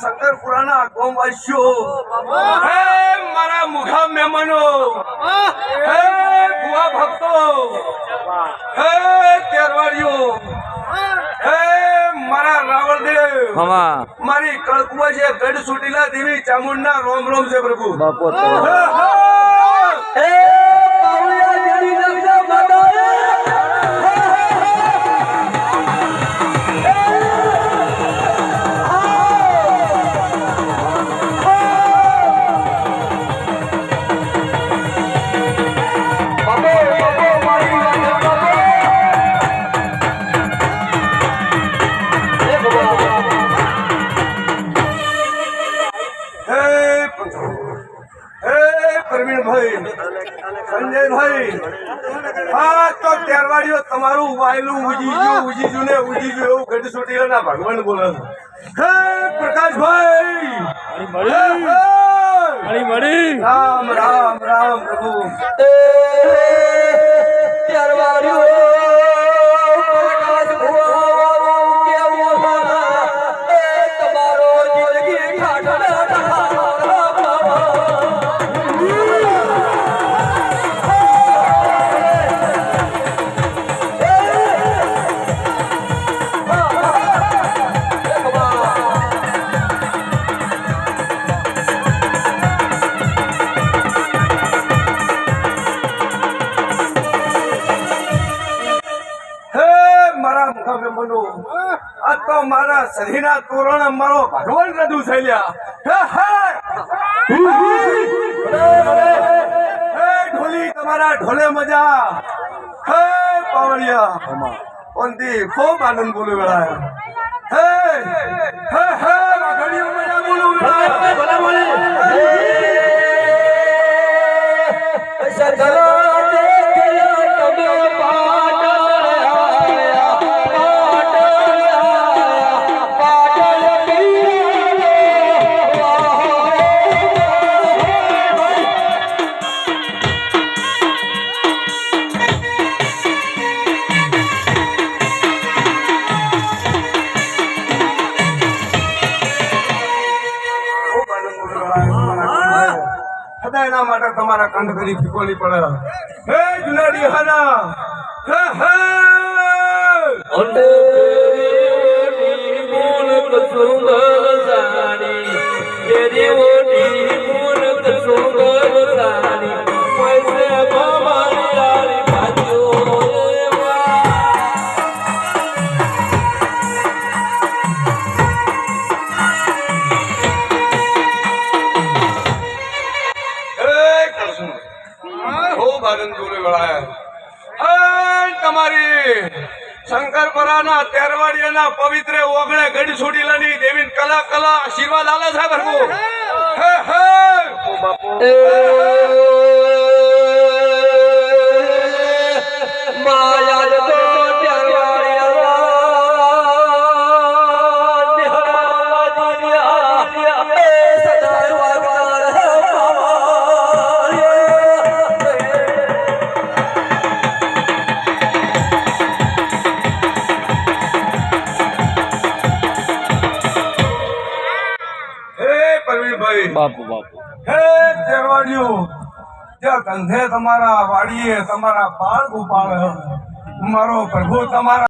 શંકરપુરાના ગોમવાસીઓ હે મારા મુખા મહેમાનો. હે ભુવા ભક્તો. હે તેરવાડીઓ. હે મારા રાવણદેવ દેવ. મારી કળકુવા છે ગઢ સુટીલા દેવી ચામુંડના રોમ રોમ છે પ્રભુ. બાપો હા તો ત્યારવાડીઓ તમારું વાયલું ઉજી ગયું ઉજી ગયું ને ઉજી ગયું એવું ગઢ છૂટી ના ભગવાન બોલે હે પ્રકાશભાઈ. મળી મળી રામ રામ રામ પ્રભુ હે મારા મુખામે મનો આ તો મારા શરીરના તોરણ મારો ભગવાન રજૂ થઈ લ્યા. ઢોલી, તમારા ઢોલે મજા. હે, પાવળિયા. ઓનથી ખૂબ આનંદ બોલું વેળાય હે હે હે વાઘડીઓ મજા બોલું વેળાય સદાયના માટે તમારા કંઠ કરી ફીકોલી પડે હે જુનાડી હાના! હે હે! એ તમારી. શંકરપરાના તેરવાડિયાના પવિત્ર ઓગણે ગઢ છોડીલાની દેવી કલા કલા આશીર્વાદ આલે છે પ્રભુ બાપુ બાપુ. હે તેરવાડીઓ જ્યાં કંધે તમારા વાડીએ તમારા બાળ ગોપાળ મારો પ્રભુ તમારા